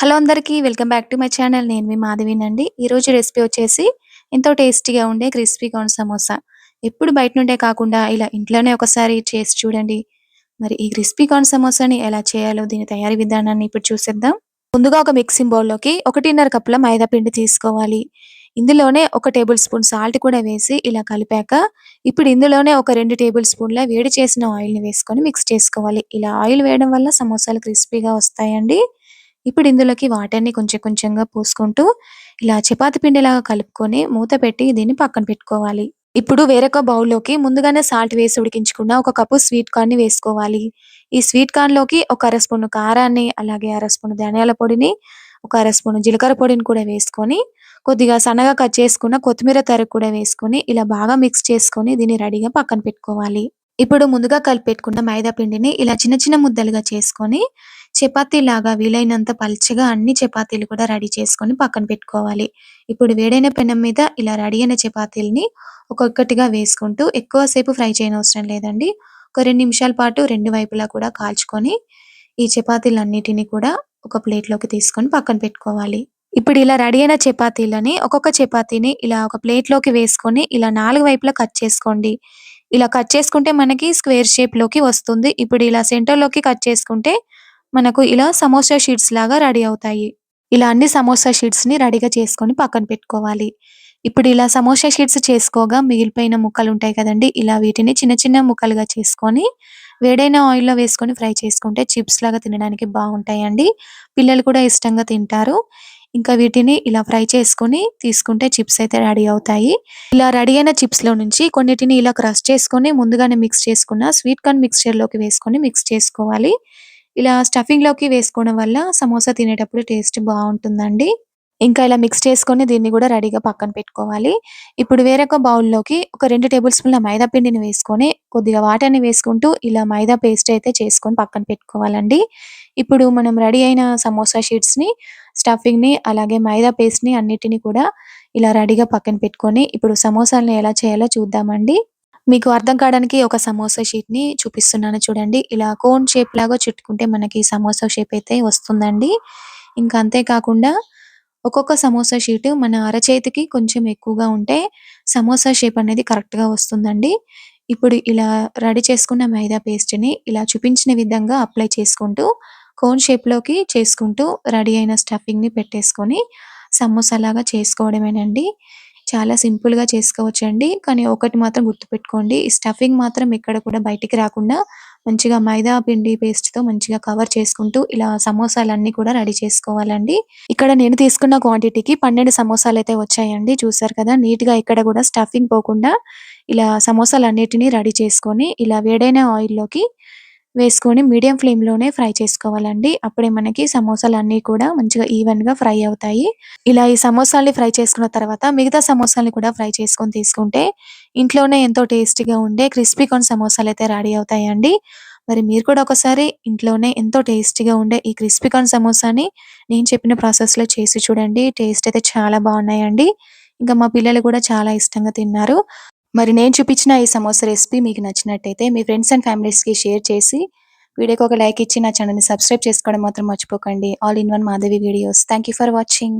Hello అందరికీ welcome back to my channel. నేను మీ మాధవినండి. ఈరోజు రెసిపీ వచ్చేసి ఎంతో టేస్టీగా ఉండే క్రిస్పీ కార్న్ సమోసా. ఎప్పుడు బయట నుండే కాకుండా ఇలా ఇంట్లోనే ఒకసారి చేసి చూడండి. మరి ఈ క్రిస్పీ కార్న్ సమోసాని ఎలా చేయాలో దీని తయారీ విధానాన్ని ఇప్పుడు చూసేద్దాం. ముందుగా ఒక మిక్సింగ్ బౌల్లోకి ఒకటిన్నర కప్పుల మైదా పిండి తీసుకోవాలి. ఇందులోనే ఒక టేబుల్ స్పూన్ సాల్ట్ కూడా వేసి ఇలా కలిపాక ఇప్పుడు ఇందులోనే ఒక రెండు టేబుల్ స్పూన్ల వేడి చేసిన ఆయిల్ని వేసుకొని మిక్స్ చేసుకోవాలి. ఇలా ఆయిల్ వేయడం వల్ల సమోసాలు క్రిస్పీగా వస్తాయండి. ఇప్పుడు ఇందులోకి వాటర్ని కొంచెం కొంచెంగా పోసుకుంటూ ఇలా చపాతి పిండిలాగా కలుపుకొని మూత పెట్టి దీన్ని పక్కన పెట్టుకోవాలి. ఇప్పుడు వేరొక బౌల్లోకి ముందుగానే సాల్ట్ వేసి ఉడికించుకున్న ఒక కప్పు స్వీట్ కార్న్ని వేసుకోవాలి. ఈ స్వీట్ కార్న్లోకి ఒక అర స్పూన్ కారాన్ని అలాగే అర స్పూన్ ధనియాల పొడిని ఒక అర స్పూన్ జీలకర్ర పొడిని కూడా వేసుకొని కొద్దిగా సన్నగా కట్ చేసుకున్న కొత్తిమీర తరుగు కూడా వేసుకొని ఇలా బాగా మిక్స్ చేసుకొని దీన్ని రెడీగా పక్కన పెట్టుకోవాలి. ఇప్పుడు ముందుగా కలిపి పెట్టుకున్న మైదా పిండిని ఇలా చిన్న చిన్న ముద్దలుగా చేసుకొని చపాతీ లాగా వీలైనంత పల్చగా అన్ని చపాతీలు కూడా రెడీ చేసుకొని పక్కన పెట్టుకోవాలి. ఇప్పుడు వేడైన పెనం మీద ఇలా రెడీ అయిన చపాతీలని ఒక్కొక్కటిగా వేసుకుంటూ ఎక్కువ సేపు ఫ్రై చేయనవసరం లేదండి. ఒక రెండు నిమిషాల పాటు రెండు వైపులా కూడా కాల్చుకొని ఈ చపాతీలన్నిటిని కూడా ఒక ప్లేట్లోకి తీసుకొని పక్కన పెట్టుకోవాలి. ఇప్పుడు ఇలా రెడీ అయిన చపాతీలని ఒక్కొక్క చపాతీని ఇలా ఒక ప్లేట్లోకి వేసుకొని ఇలా నాలుగు వైపులా కట్ చేసుకోండి. ఇలా కట్ చేసుకుంటే మనకి స్క్వేర్ షేప్లోకి వస్తుంది. ఇప్పుడు ఇలా సెంటర్లోకి కట్ చేసుకుంటే మనకు ఇలా సమోసా షీట్స్ లాగా రెడీ అవుతాయి. ఇలా అన్ని సమోసా షీట్స్ని రెడీగా చేసుకొని పక్కన పెట్టుకోవాలి. ఇప్పుడు ఇలా సమోసా షీట్స్ చేసుకోగా మిగిలిపోయిన ముక్కలు ఉంటాయి కదండి ఇలా వీటిని చిన్న చిన్న ముక్కలుగా చేసుకొని వేడైన ఆయిల్లో వేసుకొని ఫ్రై చేసుకుంటే చిప్స్ లాగా తినడానికి బాగుంటాయండి. పిల్లలు కూడా ఇష్టంగా తింటారు. ఇంకా వీటిని ఇలా ఫ్రై చేసుకొని తీసుకుంటే చిప్స్ అయితే రెడీ అవుతాయి. ఇలా రెడీ అయిన చిప్స్లో నుంచి కొన్నిటిని ఇలా క్రష్ చేసుకొని ముందుగానే మిక్స్ చేసుకున్న స్వీట్ కార్న్ మిక్స్చర్లోకి వేసుకొని మిక్స్ చేసుకోవాలి. ఇలా స్టఫింగ్లోకి వేసుకోవడం వల్ల సమోసా తినేటప్పుడు టేస్ట్ బాగుంటుందండి. ఇంకా ఇలా మిక్స్ చేసుకొని దీన్ని కూడా రెడీగా పక్కన పెట్టుకోవాలి. ఇప్పుడు వేరొక బౌల్లోకి ఒక రెండు టేబుల్ స్పూన్ల మైదా పిండిని వేసుకొని కొద్దిగా వాటర్ని వేసుకుంటూ ఇలా మైదా పేస్ట్ అయితే చేసుకొని పక్కన పెట్టుకోవాలండి. ఇప్పుడు మనం రెడీ అయిన సమోసా షీట్స్ని స్టఫింగ్ని అలాగే మైదా పేస్ట్ని అన్నిటిని కూడా ఇలా రెడీగా పక్కన పెట్టుకొని ఇప్పుడు సమోసాలను ఎలా చేయాలో చూద్దామండి. మీకు అర్థం కావడానికి ఒక సమోసా షీట్ని చూపిస్తున్నాను చూడండి. ఇలా కోన్ షేప్ లాగా చుట్టుకుంటే మనకి సమోసా షేప్ అయితే వస్తుందండి. ఇంకా అంతేకాకుండా ఒక్కొక్క సమోసా షీట్ మన అరచేతికి కొంచెం ఎక్కువగా ఉంటే సమోసా షేప్ అనేది కరెక్ట్గా వస్తుందండి. ఇప్పుడు ఇలా రెడీ చేసుకున్న మైదా పేస్ట్ని ఇలా చూపించిన విధంగా అప్లై చేసుకుంటూ కోన్ షేప్లోకి చేసుకుంటూ రెడీ అయిన స్టఫింగ్ని పెట్టేసుకొని సమోసా లాగా చేసుకోవడమేనండి. చాలా సింపుల్గా చేసుకోవచ్చండి. కానీ ఒకటి మాత్రం గుర్తుపెట్టుకోండి. ఈ స్టఫింగ్ మాత్రం ఎక్కడ కూడా బయటికి రాకుండా మంచిగా మైదా పిండి పేస్ట్తో మంచిగా కవర్ చేసుకుంటూ ఇలా సమోసాలన్నీ కూడా రెడీ చేసుకోవాలండి. ఇక్కడ నేను తీసుకున్న క్వాంటిటీకి పన్నెండు సమోసాలు అయితే వచ్చాయండి. చూసారు కదా నీట్గా ఇక్కడ కూడా స్టఫింగ్ పోకుండా ఇలా సమోసాలన్నిటిని రెడీ చేసుకొని ఇలా వేడైన ఆయిల్లోకి వేసుకొని మీడియం ఫ్లేమ్లోనే ఫ్రై చేసుకోవాలండి. అప్పుడే మనకి సమోసాలు అన్ని కూడా మంచిగా ఈవెన్గా ఫ్రై అవుతాయి. ఇలా ఈ సమోసాల్ని ఫ్రై చేసుకున్న తర్వాత మిగతా సమోసాల్ని కూడా ఫ్రై చేసుకొని తీసుకుంటే ఇంట్లోనే ఎంతో టేస్టీగా ఉండే క్రిస్పీ కార్న్ సమోసాలు అయితే రెడీ అవుతాయండి. మరి మీరు కూడా ఒకసారి ఇంట్లోనే ఎంతో టేస్టీగా ఉండే ఈ క్రిస్పీ కార్న్ సమోసాని నేను చెప్పిన ప్రాసెస్లో చేసి చూడండి. టేస్ట్ అయితే చాలా బాగున్నాయండి. ఇంకా మా పిల్లలు కూడా చాలా ఇష్టంగా తిన్నారు. మరి నేను చూపించిన ఈ సమోసా రెసిపీ మీకు నచ్చినట్టయితే మీ ఫ్రెండ్స్ అండ్ ఫ్యామిలీస్కి షేర్ చేసి వీడియోకి ఒక లైక్ ఇచ్చి నా ఛానల్ని సబ్స్క్రైబ్ చేసుకోవడం మాత్రం మర్చిపోకండి. All in one Madhavi videos. Thank you for watching